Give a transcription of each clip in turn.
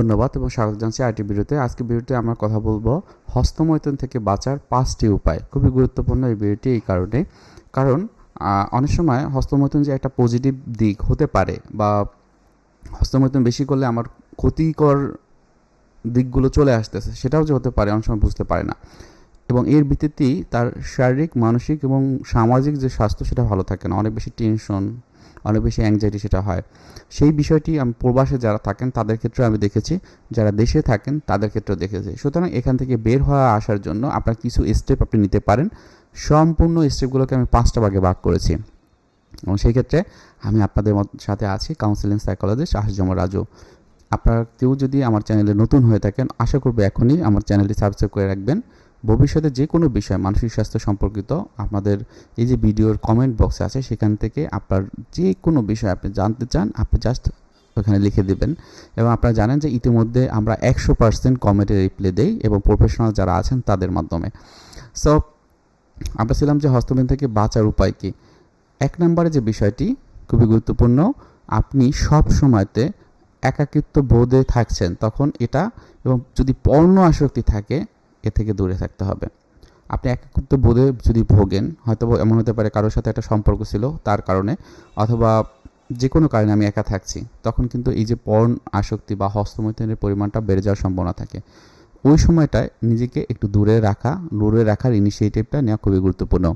ধন্যবাদ এবং স্বাগত জানাচ্ছি আইটি ভিডিওতে। আজকে ভিডিওতে আমরা কথা বলব হস্তমৈথুন থেকে বাঁচার পাঁচটি উপায়। খুবই গুরুত্বপূর্ণ এই ভিডিওটি এই কারণে। কারণ অনেক সময় হস্তমৈথুন যে একটা পজিটিভ দিক হতে পারে বা হস্তমৈথুন বেশি করলে আমার ক্ষতিকর দিকগুলো চলে আসতেছে, সেটাও যে হতে পারে, অনেক সময় বুঝতে পারে না। এবং এর ভিত্তিতেই তার শারীরিক, মানসিক এবং সামাজিক যে স্বাস্থ্য, সেটা ভালো থাকে না। অনেক বেশি টেনশন অনেক বেশি অ্যাংজাইটি সেটা হয়। সেই বিষয়টি আমি, প্রবাসে যারা থাকেন, তাদের ক্ষেত্রে আমি দেখেছি। যারা দেশে থাকেন, তাদের ক্ষেত্রেও দেখেছি। সুতরাং এখান থেকে বের হওয়া আসার জন্য আপনার কিছু স্টেপ আপনি নিতে পারেন। সম্পূর্ণ স্টেপগুলোকে আমি পাঁচটা ভাগে ভাগ করেছি। এবং সেই ক্ষেত্রে আমি আপনাদের সাথে আছি কাউন্সিলিং সাইকোলজিস্ট আশজমা রাজু। আপনারা কেউ যদি আমার চ্যানেলে নতুন হয়ে থাকেন, আশা করব এখনই আমার চ্যানেলটি সাবস্ক্রাইব করে রাখবেন। ভবিষ্যতে যে কোনো বিষয় মানসিক স্বাস্থ্য সম্পর্কিত আপনাদের এই যে ভিডিওর কমেন্ট বক্সে আছে, সেখান থেকে আপনার যে কোনো বিষয় আপনি জানতে চান, আপনি জাস্ট ওখানে লিখে দেবেন। এবং আপনারা জানেন যে ইতিমধ্যে আমরা একশো পার্সেন্ট কমেন্টে রিপ্লাই দেই এবং প্রফেশনাল যারা আছেন তাদের মাধ্যমে। সো আমরা ছিলাম যে হস্তমেন থেকে বাঁচার উপায় কী? এক নম্বরে যে বিষয়টি খুবই গুরুত্বপূর্ণ, আপনি সব সময়তে একাকিত্ব বোধে থাকছেন, তখন এটা এবং যদি পর্ণ আসক্তি থাকে এ থেকে দূরে থাকতে হবে। আপনি একাকিত্ব বোধে যদি ভোগেন হয়তো এমন হতে পারে কারোর সাথে একটা সম্পর্ক ছিল তার কারণে, অথবা যে কোনো কারণে আমি একা থাকছি, তখন কিন্তু এই যে পর্ন আসক্তি বা হস্তমৈথুনের পরিমাণটা বেড়ে যাওয়ার সম্ভাবনা থাকে। ওই সময়টায় নিজেকে একটু দূরে রাখা, দূরে রাখার ইনিশিয়েটিভটা নেওয়া খুবই গুরুত্বপূর্ণ।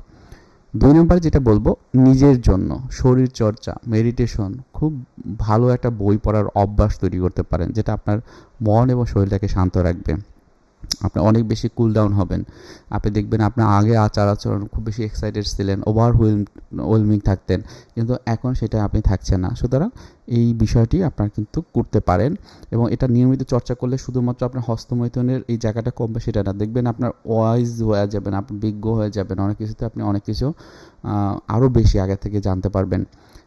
দুই নম্বর যেটা বলব, নিজের জন্য শরীর চর্চা মেডিটেশন খুব ভালো একটা বই পড়ার অভ্যাস তৈরি করতে পারেন, যেটা আপনার মন এবং শরীরটাকে শান্ত রাখবে। আপনি অনেক বেশি কুল ডাউন হবেন। আপনি দেখবেন আপনার আগে আচার আচরণ খুব বেশি এক্সাইটেড ছিলেন ওভার ওয়েলমিং থাকতেন, কিন্তু এখন সেটা আপনি থাকছেন না। সুতরাং এই বিষয়টি আপনার কিন্তু করতে পারেন এবং এটা নিয়মিত চর্চা করলে শুধুমাত্র আপনার হস্তমৈথুনের এই জায়গাটা কমবে সেটা না। দেখবেন আপনার ওয়াইজ হয়ে যাবেন, আপনি বিজ্ঞ হয়ে যাবেন, অনেক কিছুতে আপনি অনেক কিছু আরও বেশি আগে থেকে জানতে পারবেন।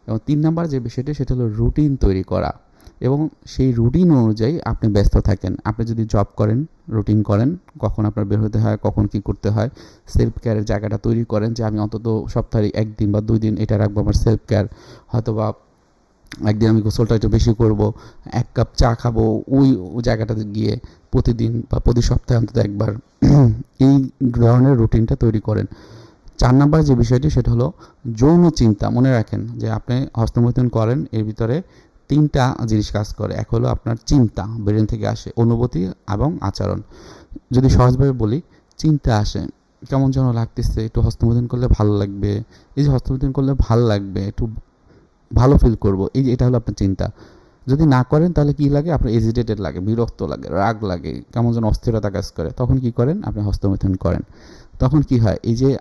এবং তিন নাম্বার যে বিষয়টি, সেটা হলো রুটিন তৈরি করা। এবং সেই রুটিন অনুযায়ী আপনি ব্যস্ত থাকেন। আপনি যদি জব করেন রুটিন করেন, কখন আপনার বের হতে হয়, কখন কি করতে হয় সেলফ কেয়ারের জায়গাটা তৈরি করেন যে আমি অন্তত সপ্তাহে একদিন বা দুই দিন এটা রাখব আমার সেলফ কেয়ার হয়তো বা একদিন আমি গোসলটা একটু বেশি করব, এক কাপ চা খাব, ওই জায়গাটাতে গিয়ে প্রতিদিন বা প্রতি সপ্তাহে অন্তত একবার এই ধরনের রুটিনটা তৈরি করেন। চার নাম্বার যে বিষয়টি সেটা হলো যৌন চিন্তা। মনে রাখেন যে আপনি হস্তমৈথুন করেন, এর ভিতরে তিনটা জিনিস কাজ করে। এক হলো আপনার চিন্তা, ব্রেন থেকে আসে অনুভূতি এবং আচরণ। যদি সহজভাবে বলি, চিন্তা আসে, কেমন যেন লাগতেছে, একটু হস্তমৈথুন করলে ভালো লাগবে। এই যে হস্তমৈথুন করলে ভালো লাগবে, একটু ভালো ফিল করব, এই যে এটা হলো আপনার চিন্তা। যদি না করেন তাহলে কি লাগে? আপনার এজিটেটেড লাগে, বিরক্ত লাগে, রাগ লাগে, কেমন যেন অস্থিরতা কাজ করে। তখন কি করেন? আপনি হস্তমৈথুন করেন। তখন কি হয়? এই যে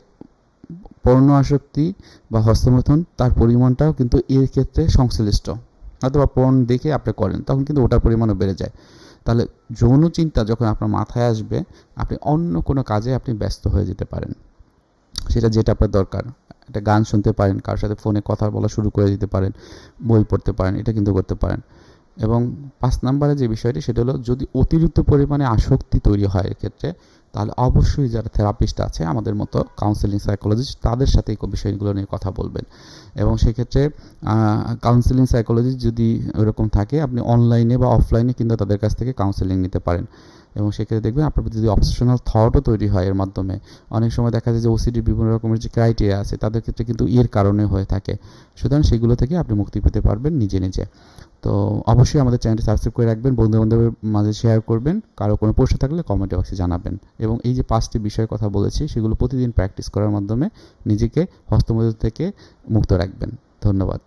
পর্ণ আসক্তি বা হস্তমৈথুন, তার পরিমাণটাও কিন্তু এর ক্ষেত্রে সংশ্লিষ্ট। অথবা পণ দেখে আপনি করেন, তখন কিন্তু ওটার পরিমাণও বেড়ে যায়। তাহলে যৌন চিন্তা যখন আপনার মাথায় আসবে, আপনি অন্য কোনো কাজে আপনি ব্যস্ত হয়ে যেতে পারেন। সেটা যেটা আপনার দরকার। একটা গান শুনতে পারেন, কারোর সাথে ফোনে কথা বলা শুরু করে দিতে পারেন, বই পড়তে পারেন, এটা কিন্তু করতে পারেন। এবং পাঁচ নম্বরে যে বিষয়টি, সেটা হলো যদি অতিরিক্ত পরিমাণে আসক্তি তৈরি হয় এক্ষেত্রে, তাহলে অবশ্যই যারা থেরাপিস্ট আছে, আমাদের মতো কাউন্সিলিং সাইকোলজিস্ট তাদের সাথে এই বিষয়গুলো নিয়ে কথা বলবেন। এবং সেক্ষেত্রে কাউন্সিলিং সাইকোলজিস্ট যদি ওরকম থাকে, আপনি অনলাইনে বা অফলাইনে কিন্তু তাদের কাছ থেকে কাউন্সিলিং নিতে পারেন। এবং সেক্ষেত্রে দেখবেন আপনার যদি অপশনাল থটও তৈরি হয় এর মাধ্যমে, অনেক সময় দেখা যায় যে ওসিডির বিভিন্ন রকমের যে ক্রাইটেরিয়া আছে, তাদের ক্ষেত্রে কিন্তু এর কারণে হয়ে থাকে। সুতরাং সেগুলো থেকে আপনি মুক্তি পেতে পারবেন নিজে নিজে। তো অবশ্যই আমাদের চ্যানেলটি সাবস্ক্রাইব করে রাখবেন বন্ধু বান্ধবের মাঝে শেয়ার করবেন, কারও কোনো প্রশ্ন থাকলে কমেন্ট বক্সে জানাবেন। এবং এই যে পাঁচটি বিষয়ের কথা বলেছি, সেগুলো প্রতিদিন প্র্যাকটিস করার মাধ্যমে নিজেকে হস্তমৈথুন থেকে মুক্ত রাখবেন। ধন্যবাদ।